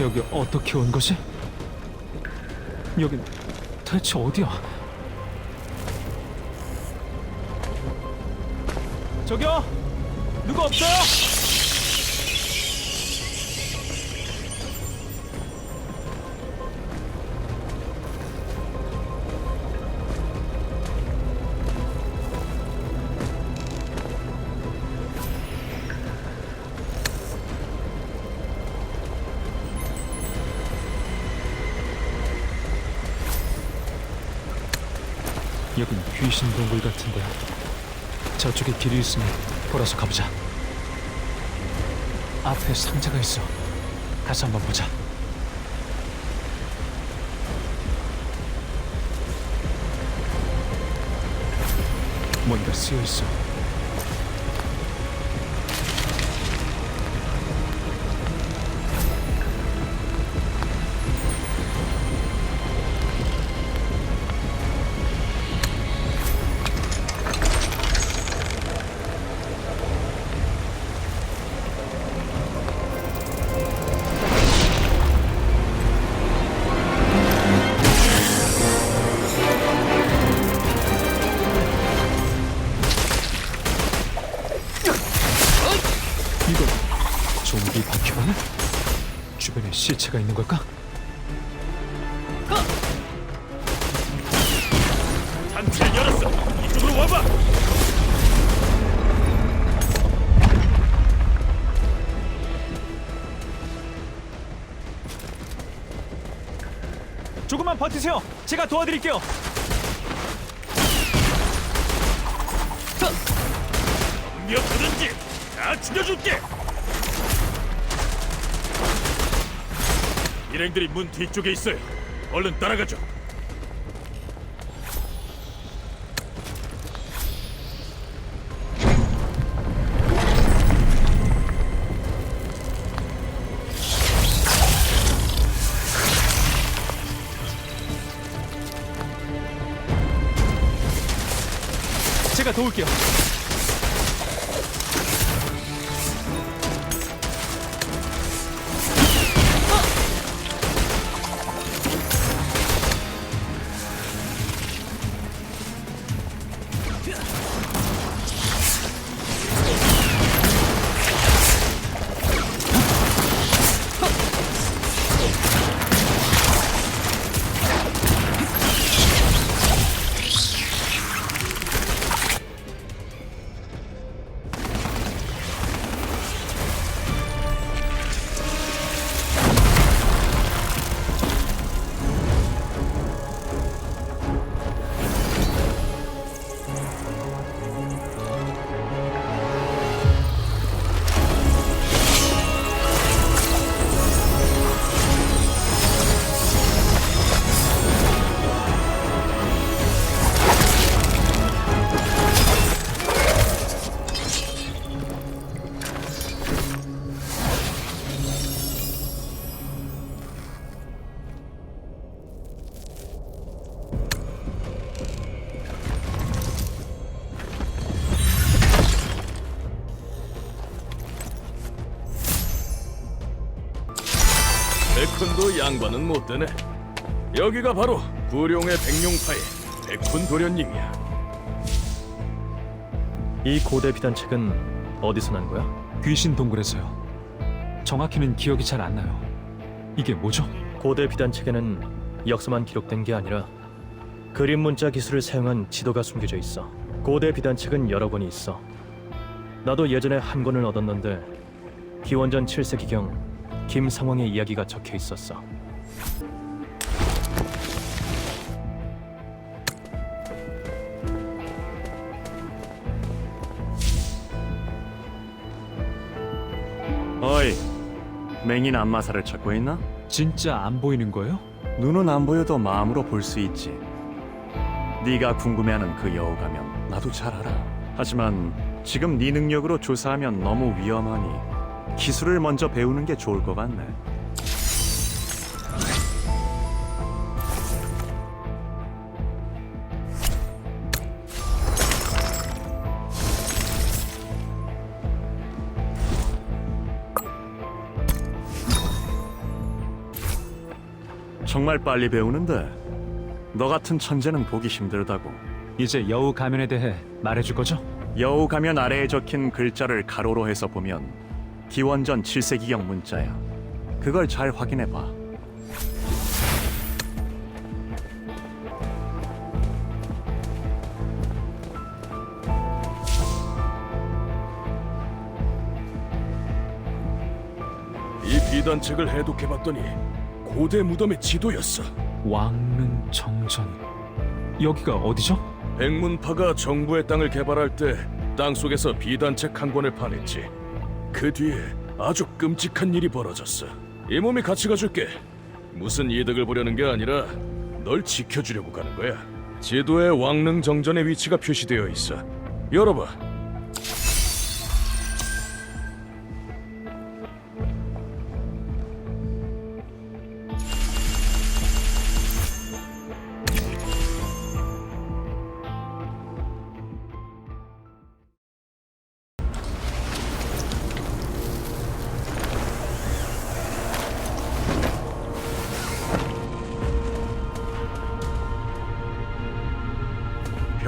여기 어떻게 온 거지? 여긴 대체 어디야? 저기요! 누구 없어요? 귀신 동굴 같은데 저쪽에 길이 있으면 돌아서 가보자. 앞에 상자가 있어. 가서 한번 보자. 뭔가 쓰여 있어 이건 좀비 바퀴벌레? 주변에 시체가 있는 걸까? 단체 열었어. 이쪽으로 와봐. 조금만 버티세요 제가 도와드릴게요 다 죽여줄게. 일행들이 문 뒤쪽에 있어요. 얼른 따라가죠. 제가 도울게요 양반은 못 되네. 여기가 바로 구룡의 백룡파의 백훈 도련님이야. 이 고대 비단책은 어디서 난 거야? 귀신 동굴에서요 정확히는 기억이 잘 안 나요 이게 뭐죠? 고대 비단책에는 역사만 기록된 게 아니라 그림 문자 기술을 사용한 지도가 숨겨져 있어. 고대 비단책은 여러 권이 있어. 나도 예전에 한 권을 얻었는데 기원전 7세기경 김상왕의 이야기가 적혀 있었어. 어이, 맹인 안마사를 찾고 있나? 진짜 안 보이는 거예요? 눈은 안 보여도 마음으로 볼 수 있지. 네가 궁금해하는 그 여우 가면 나도 잘 알아. 하지만 지금 네 능력으로 조사하면 너무 위험하니 기술을 먼저 배우는 게 좋을 것 같네. 정말 빨리 배우는데 너 같은 천재는 보기 힘들다고. 이제 여우 가면에 대해 말해줄 거죠? 여우 가면 아래에 적힌 글자를 가로로 해서 보면 기원전 7세기경 문자야. 그걸 잘 확인해 봐. 이 비단책을 해독해봤더니 고대 무덤의 지도였어. 왕릉 정전. 여기가 어디죠? 백문파가 정부의 땅을 개발할 때 땅 속에서 비단책 한 권을 파냈지. 그 뒤에 아주 끔찍한 일이 벌어졌어. 이 몸이 같이 가줄게. 무슨 이득을 보려는 게 아니라 널 지켜주려고 가는 거야. 지도에 왕릉 정전의 위치가 표시되어 있어. 열어봐.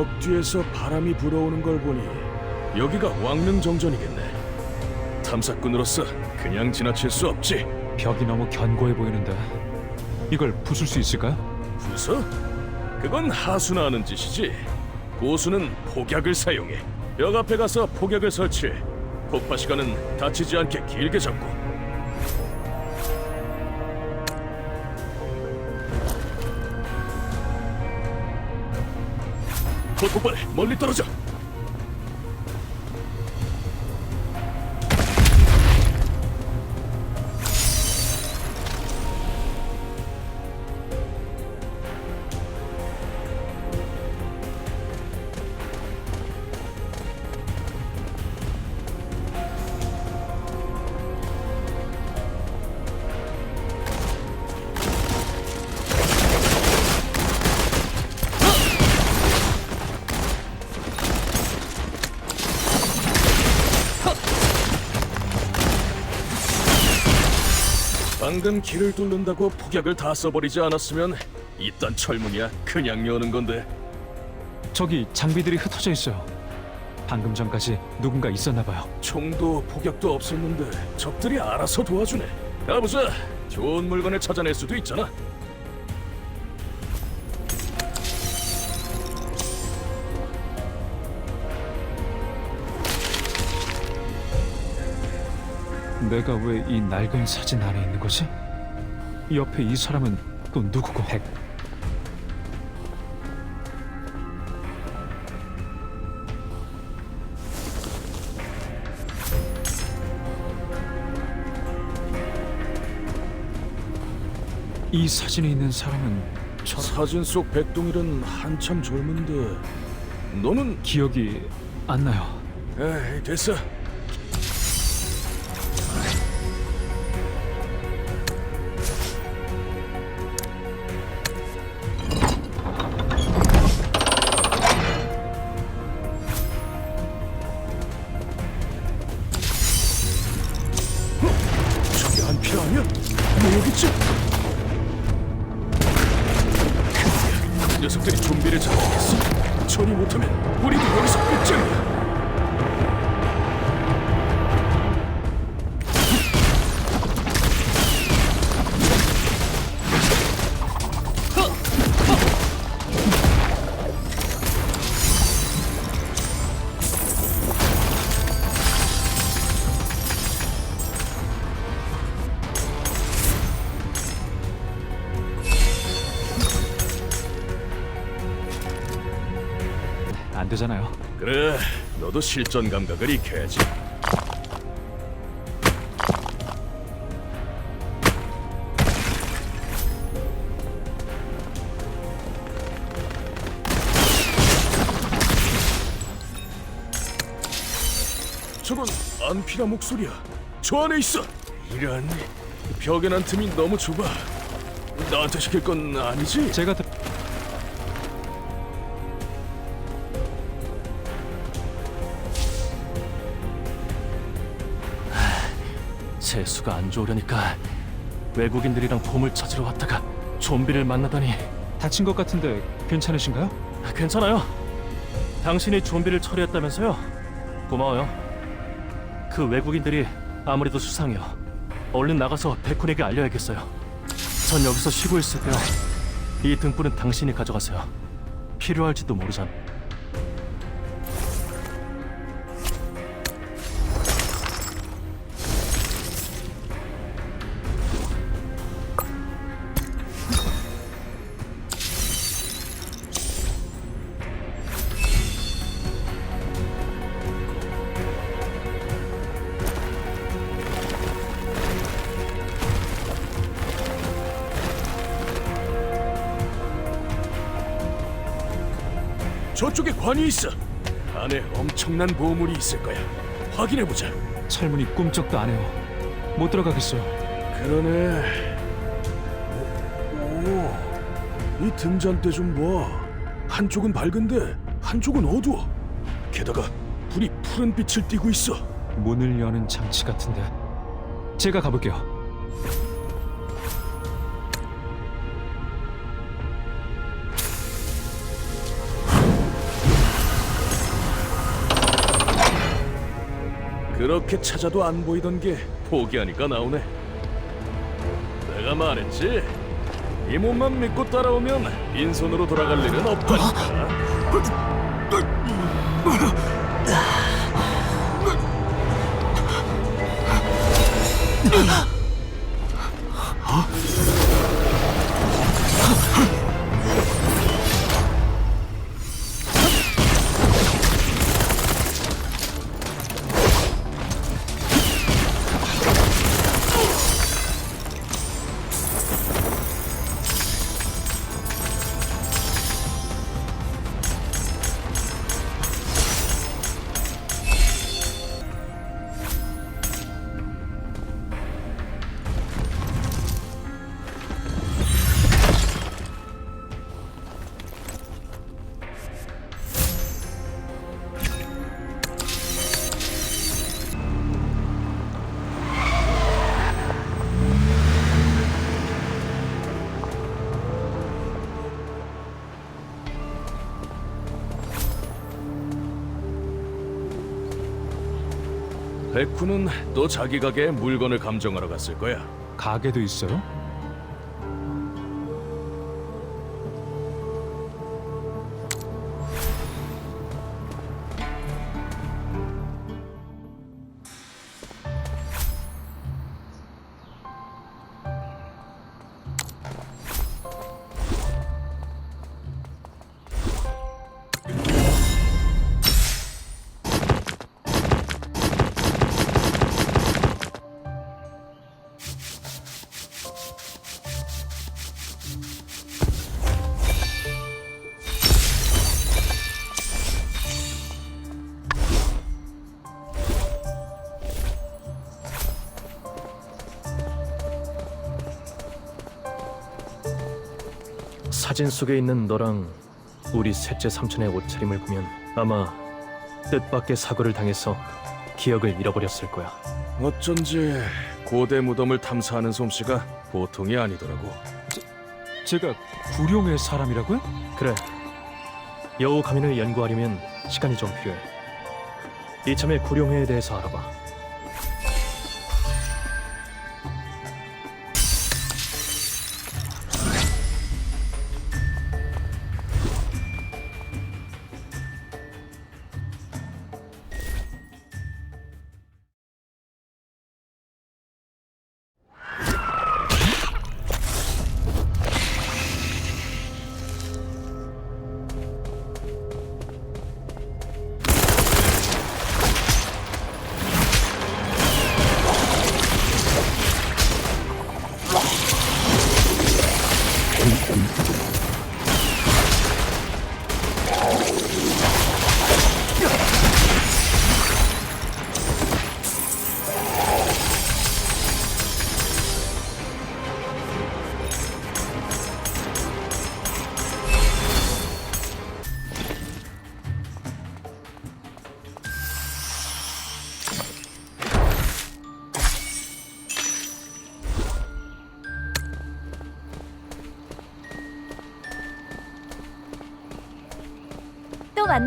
벽 뒤에서 바람이 불어오는 걸 보니 여기가 왕릉 정전이겠네. 탐사꾼으로서 그냥 지나칠 수 없지. 벽이 너무 견고해 보이는데 이걸 부술 수 있을까요? 부서? 그건 하수나 하는 짓이지. 고수는 폭약을 사용해. 벽 앞에 가서 폭약을 설치해. 폭파 시간은 다치지 않게 길게 잡고. 곧곧빨리 멀리 떨어져. 방금 길을 뚫는다고 폭약을 다 써버리지 않았으면 이딴 철문이야 그냥 여는 건데 저기 장비들이 흩어져 있어요. 방금 전까지 누군가 있었나 봐요. 총도 폭약도 없었는데 적들이 알아서 도와주네 가보자 좋은 물건을 찾아낼 수도 있잖아 내가 왜 이 낡은 사진 안에 있는 거지? 옆에 이 사람은 또 누구고? 백. 이 사진에 있는 사람은 저 사진 속 백동일은 한참 젊은데 너는 기억이 안 나요. 에이 됐어 어? 되잖아요. 그래, 너도 실전 감각을 익혀야지. 저건 안피라 목소리야. 저 안에 있어. 이런 벽에 난 틈이 너무 좁아. 나한테 시킬 건 아니지? 제가 드... 재수가 안 좋으려니까 외국인들이랑 보물 찾으러 왔다가 좀비를 만나다니 다친 것 같은데 괜찮으신가요? 괜찮아요. 당신이 좀비를 처리했다면서요? 고마워요. 그 외국인들이 아무래도 수상해요. 얼른 나가서 백훈에게 알려야겠어요. 전 여기서 쉬고 있을게요. 이 등불은 당신이 가져가세요. 필요할지도 모르잖아. 저쪽에 관이 있어. 안에 엄청난 보물이 있을 거야. 확인해 보자. 철문이 꿈쩍도 안 해요. 못 들어가겠어요. 그러네. 오, 이 등잔대 좀 봐. 한쪽은 밝은데 한쪽은 어두워. 게다가 불이 푸른 빛을 띠고 있어. 문을 여는 장치 같은데. 제가 가볼게요. 그렇게 찾아도 안 보이던 게 포기하니까 나오네. 내가 말했지. 이 몸만 믿고 따라오면 빈손으로 돌아갈 일은 없다니까. 백훈은 또 자기 가게에 물건을 감정하러 갔을 거야. 가게도 있어요? 사진 속에 있는 너랑 우리 셋째 삼촌의 옷차림을 보면 아마 뜻밖의 사고를 당해서 기억을 잃어버렸을 거야. 어쩐지 고대 무덤을 탐사하는 솜씨가 보통이 아니더라고. 제가 구룡의 사람이라고요? 그래. 여우 가면을 연구하려면 시간이 좀 필요해. 이참에 구룡회에 대해서 알아봐.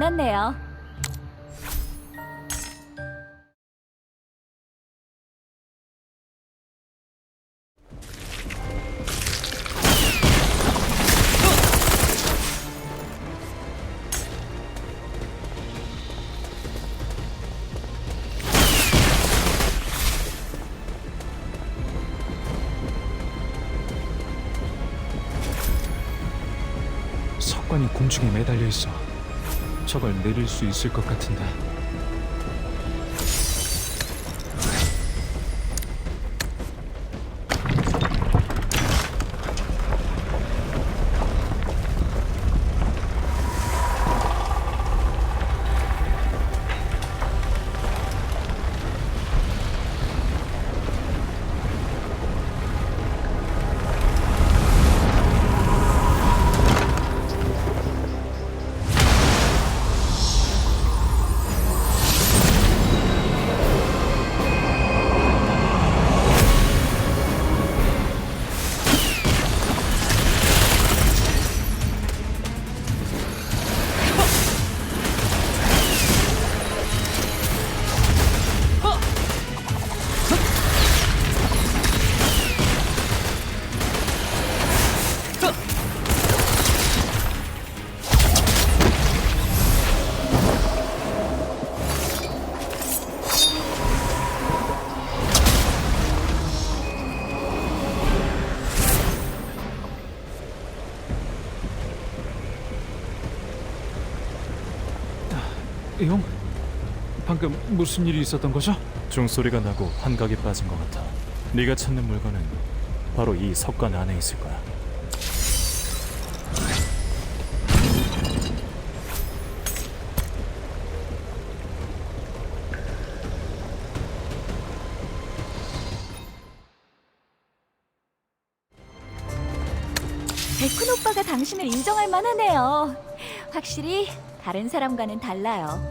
만났네요. 석관이 공중에 매달려 있어. 저걸 내릴 수 있을 것 같은데. 용? 방금 무슨 일이 있었던 거죠? 종소리가 나고 환각에 빠진 것 같아. 네가 찾는 물건은 바로 이 석관 안에 있을 거야. 백훈 오빠가 당신을 인정할 만하네요. 확실히 다른 사람과는 달라요.